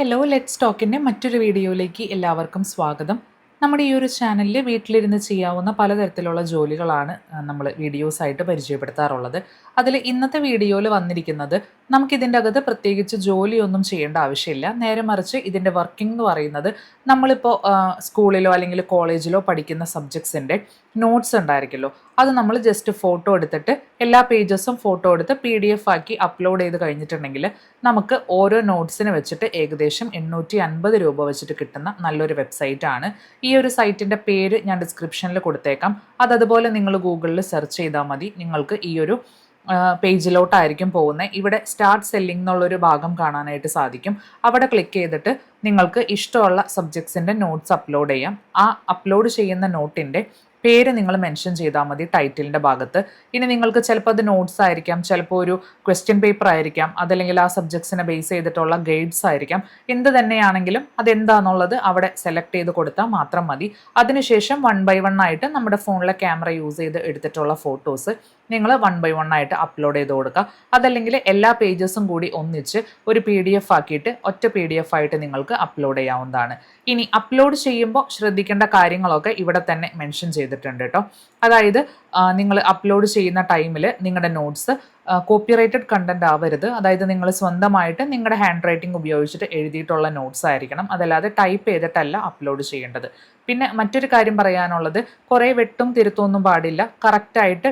Hello let's ടോക്കിന്റെ മറ്റൊരു വീഡിയോയിലേക്ക് എല്ലാവർക്കും സ്വാഗതം. നമ്മുടെ ഈ ഒരു ചാനലിൽ വീട്ടിലിരുന്ന് ചെയ്യാവുന്ന പലതരത്തിലുള്ള ജോലികളാണ് നമ്മൾ വീഡിയോസായിട്ട് പരിചയപ്പെടുത്താറുള്ളത്. അതിൽ ഇന്നത്തെ വീഡിയോയിൽ വന്നിരിക്കുന്നത് നമുക്കിതിന്റെ അകത്ത് പ്രത്യേകിച്ച് ജോലിയൊന്നും ചെയ്യേണ്ട ആവശ്യമില്ല. നേരെ മറിച്ച് ഇതിന്റെ വർക്കിംഗ് എന്ന് പറയുന്നത് നമ്മളിപ്പോൾ സ്കൂളിലോ അല്ലെങ്കിൽ കോളേജിലോ പഠിക്കുന്ന സബ്ജക്ട്സിന്റെ നോട്ട്സ് ഉണ്ടായിരിക്കുമല്ലോ. അത് നമ്മൾ ജസ്റ്റ് ഫോട്ടോ എടുത്തിട്ട് എല്ലാ പേജസും ഫോട്ടോ എടുത്ത് പി ഡി എഫ് ആക്കി അപ്ലോഡ് ചെയ്ത് കഴിഞ്ഞിട്ടുണ്ടെങ്കിൽ നമുക്ക് ഓരോ നോട്ട്സിന് വെച്ചിട്ട് ഏകദേശം എണ്ണൂറ്റി അൻപത് രൂപ വെച്ചിട്ട് കിട്ടുന്ന നല്ലൊരു വെബ്സൈറ്റാണ് ആണ് ഈ ഒരു സൈറ്റിന്റെ പേര് ഞാൻ ഡിസ്ക്രിപ്ഷനിൽ കൊടുത്തേക്കാം. അത് അതുപോലെ നിങ്ങൾ ഗൂഗിളിൽ സെർച്ച് ചെയ്താൽ മതി. നിങ്ങൾക്ക് ഈ ഒരു പേജിലോട്ടായിരിക്കും പോകുന്നത് ഇവിടെ സ്റ്റാർട്ട് സെല്ലിംഗ് എന്നുള്ളൊരു ഭാഗം കാണാനായിട്ട് സാധിക്കും. അവിടെ ക്ലിക്ക് ചെയ്തിട്ട് നിങ്ങൾക്ക് ഇഷ്ടമുള്ള സബ്ജക്ട്സിന്റെ നോട്ട്സ് അപ്ലോഡ് ചെയ്യാം. ആ അപ്ലോഡ് ചെയ്യുന്ന നോട്ടിന്റെ പേര് നിങ്ങൾ മെൻഷൻ ചെയ്താൽ മതി ടൈറ്റിലിന്റെ ഭാഗത്ത്. ഇനി നിങ്ങൾക്ക് ചിലപ്പോൾ അത് നോട്ട്സ് ആയിരിക്കാം ചിലപ്പോൾ ഒരു ക്വസ്റ്റ്യൻ പേപ്പർ ആയിരിക്കാം അതല്ലെങ്കിൽ ആ സബ്ജക്ട്സിനെ ബേസ് ചെയ്തിട്ടുള്ള ഗൈഡ്സ് ആയിരിക്കാം. എന്ത് തന്നെയാണെങ്കിലും അതെന്താണെന്നുള്ളത് അവിടെ സെലക്ട് ചെയ്ത് കൊടുത്താൽ മാത്രം മതി. അതിനുശേഷം വൺ ബൈ വൺ ആയിട്ട് നമ്മുടെ ഫോണിലെ ക്യാമറ യൂസ് ചെയ്ത് എടുത്തിട്ടുള്ള ഫോട്ടോസ് നിങ്ങൾ വൺ ബൈ വൺ ആയിട്ട് അപ്ലോഡ് ചെയ്ത് കൊടുക്കുക. അതല്ലെങ്കിൽ എല്ലാ പേജസും കൂടി ഒന്നിച്ച് ഒരു പി ഡി എഫ് ആക്കിയിട്ട് ഒറ്റ പി ഡി എഫ് ആയിട്ട് നിങ്ങൾക്ക് അപ്ലോഡ് ചെയ്യാവുന്നതാണ്. ഇനി അപ്ലോഡ് ചെയ്യുമ്പോൾ ശ്രദ്ധിക്കേണ്ട കാര്യങ്ങളൊക്കെ ഇവിടെ തന്നെ മെൻഷൻ ചെയ്തിട്ടുണ്ട് കേട്ടോ. അതായത് നിങ്ങൾ അപ്ലോഡ് ചെയ്യുന്ന ടൈമിൽ നിങ്ങളുടെ നോട്ട്സ് കോപ്പിറൈറ്റഡ് കണ്ടന്റ് ആവരുത്. അതായത് നിങ്ങൾ സ്വന്തമായിട്ട് നിങ്ങളുടെ ഹാൻഡ് റൈറ്റിംഗ് ഉപയോഗിച്ചിട്ട് എഴുതിയിട്ടുള്ള നോട്ട്സ് ആയിരിക്കണം. അതല്ലാതെ ടൈപ്പ് ചെയ്തിട്ടല്ല അപ്ലോഡ് ചെയ്യേണ്ടത്. പിന്നെ മറ്റൊരു കാര്യം പറയാനുള്ളത് കുറേ വെട്ടും തിരുത്തൊന്നും പാടില്ല. കറക്റ്റായിട്ട്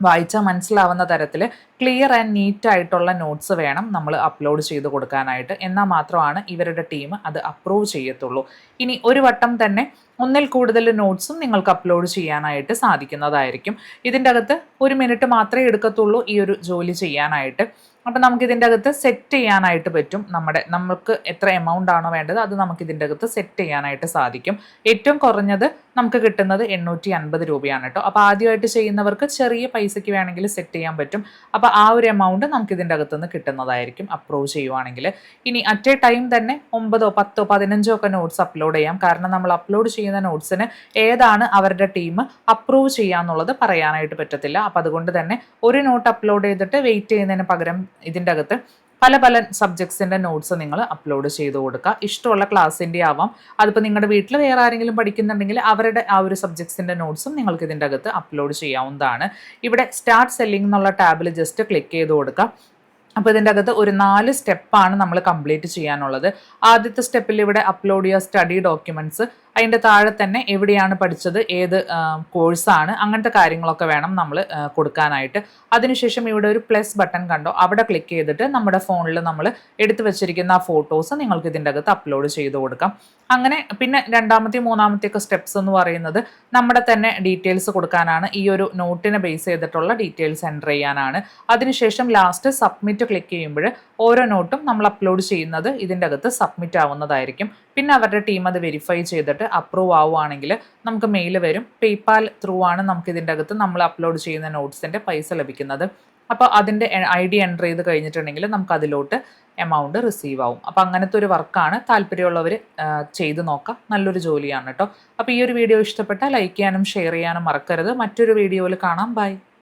വായിച്ചാൽ മനസ്സിലാവുന്ന തരത്തിൽ ക്ലിയർ ആൻഡ് നീറ്റ് ആയിട്ടുള്ള നോട്ട്സ് വേണം നമ്മൾ അപ്ലോഡ് ചെയ്ത് കൊടുക്കാനായിട്ട്. എന്നാൽ മാത്രമാണ് ഇവരുടെ ടീം അത് അപ്രൂവ് ചെയ്യത്തുള്ളൂ. ഇനി ഒരു വട്ടം തന്നെ ഒന്നിൽ കൂടുതൽ നോട്ട്സും നിങ്ങൾക്ക് അപ്ലോഡ് ചെയ്യാനായിട്ട് സാധിക്കുന്നതായിരിക്കും. ഇതിന്റെ അകത്ത് ഒരു മിനിറ്റ് മാത്രമേ എടുക്കത്തുള്ളൂ ഈ ഒരു ജോലി ചെയ്യാനായിട്ട്. അപ്പം നമുക്ക് ഇതിന്റെ അകത്ത് സെറ്റ് ചെയ്യാനായിട്ട് പറ്റും. നമ്മുടെ നമുക്ക് എത്ര എമൗണ്ട് ആണോ വേണ്ടത് അത് നമുക്ക് ഇതിന്റെ അകത്ത് സെറ്റ് ചെയ്യാനായിട്ട് സാധിക്കും. ഏറ്റവും കുറഞ്ഞത് നമുക്ക് കിട്ടുന്നത് എണ്ണൂറ്റി അൻപത് രൂപയാണ് കേട്ടോ. അപ്പോൾ ആദ്യമായിട്ട് ചെയ്യുന്നവർക്ക് ചെറിയ പൈസയ്ക്ക് വേണമെങ്കിൽ സെറ്റ് ചെയ്യാൻ പറ്റും. അപ്പോൾ ആ ഒരു എമൗണ്ട് നമുക്ക് ഇതിന്റെ അകത്തുനിന്ന് കിട്ടുന്നതായിരിക്കും അപ്രൂവ് ചെയ്യുവാണെങ്കിൽ. ഇനി അറ്റ് എ ടൈം തന്നെ ഒമ്പതോ പത്തോ പതിനഞ്ചോ ഒക്കെ നോട്ട്സ് അപ്ലോഡ് ചെയ്യാം. കാരണം നമ്മൾ അപ്ലോഡ് ചെയ്യുന്ന നോട്ട്സിന് ഏതാണ് അവരുടെ ടീം അപ്രൂവ് ചെയ്യാന്നുള്ളത് പറയാനായിട്ട് പറ്റത്തില്ല. അപ്പോൾ അതുകൊണ്ട് തന്നെ ഒരു നോട്ട് അപ്ലോഡ് ചെയ്തിട്ട് വെയിറ്റ് ചെയ്യുന്നതിന് പകരം ഇതിന്റെ അകത്ത് പല പല സബ്ജക്ട്സിന്റെ നോട്ട്സ് നിങ്ങൾ അപ്ലോഡ് ചെയ്ത് കൊടുക്കുക. ഇഷ്ടമുള്ള ക്ലാസ്സിന്റെ ആവാം. അതിപ്പോൾ നിങ്ങളുടെ വീട്ടിൽ വേറെ ആരെങ്കിലും പഠിക്കുന്നുണ്ടെങ്കിൽ അവരുടെ ആ ഒരു സബ്ജക്ട്സിന്റെ നോട്ട്സും നിങ്ങൾക്ക് ഇതിന്റെ അകത്ത് അപ്ലോഡ് ചെയ്യാവുന്നതാണ്. ഇവിടെ സ്റ്റാർട്ട് സെല്ലിംഗ് എന്നുള്ള ടാബിൽ ജസ്റ്റ് ക്ലിക്ക് ചെയ്ത് കൊടുക്കുക. അപ്പോൾ ഇതിന്റെ അകത്ത് ഒരു നാല് സ്റ്റെപ്പാണ് നമ്മൾ കംപ്ലീറ്റ് ചെയ്യാനുള്ളത്. ആദ്യത്തെ സ്റ്റെപ്പിൽ ഇവിടെ അപ്ലോഡ് ചെയ്യുക സ്റ്റഡി ഡോക്യുമെന്റ്സ് അതിന്റെ താഴെ തന്നെ എവിടെയാണ് പഠിച്ചത് ഏത് കോഴ്സാണ് അങ്ങനത്തെ കാര്യങ്ങളൊക്കെ വേണം നമ്മൾ കൊടുക്കാനായിട്ട്. അതിനുശേഷം ഇവിടെ ഒരു പ്ലസ് ബട്ടൺ കണ്ടോ അവിടെ ക്ലിക്ക് ചെയ്തിട്ട് നമ്മുടെ ഫോണിൽ നമ്മൾ എടുത്തു വെച്ചിരിക്കുന്ന ആ ഫോട്ടോസ് നിങ്ങൾക്ക് ഇതിന്റെ അകത്ത് അപ്ലോഡ് ചെയ്ത് കൊടുക്കാം. അങ്ങനെ പിന്നെ രണ്ടാമത്തെ മൂന്നാമത്തെയൊക്കെ സ്റ്റെപ്സ് എന്ന് പറയുന്നത് നമ്മുടെ തന്നെ ഡീറ്റെയിൽസ് കൊടുക്കാനാണ്. ഈ ഒരു നോട്ടിനെ ബേസ് ചെയ്തിട്ടുള്ള ഡീറ്റെയിൽസ് എന്റർ ചെയ്യാനാണ്. അതിനുശേഷം ലാസ്റ്റ് സബ്മിറ്റ് ക്ലിക്ക് ചെയ്യുമ്പോൾ ഓരോ നോട്ടും നമ്മൾ അപ്ലോഡ് ചെയ്യുന്നത് ഇതിന്റെ അകത്ത് സബ്മിറ്റ് ആവുന്നതായിരിക്കും. പിന്നെ അവരുടെ ടീം അത് വെരിഫൈ ചെയ്തിട്ട് അപ്രൂവ് ആവുകയാണെങ്കിൽ നമുക്ക് മെയിൽ വരും. പേപ്പാൽ ത്രൂ ആണ് നമുക്ക് ഇതിന്റെ അകത്ത് നമ്മൾ അപ്ലോഡ് ചെയ്യുന്ന നോട്ട്സിന്റെ പൈസ ലഭിക്കുന്നത്. അപ്പോൾ അതിന്റെ ഐ ഡി എന്റർ ചെയ്ത് കഴിഞ്ഞിട്ടുണ്ടെങ്കിൽ നമുക്ക് അതിലോട്ട് എമൗണ്ട് റിസീവ് ആവും. അപ്പോൾ അങ്ങനത്തെ ഒരു വർക്കാണ് താല്പര്യമുള്ളവർ ചെയ്ത് നോക്കാം. നല്ലൊരു ജോലിയാണ് കേട്ടോ. അപ്പോൾ ഈ ഒരു വീഡിയോ ഇഷ്ടപ്പെട്ടാൽ ലൈക്ക് ചെയ്യാനും ഷെയർ ചെയ്യാനും മറക്കരുത്. മറ്റൊരു വീഡിയോയിൽ കാണാം. ബൈ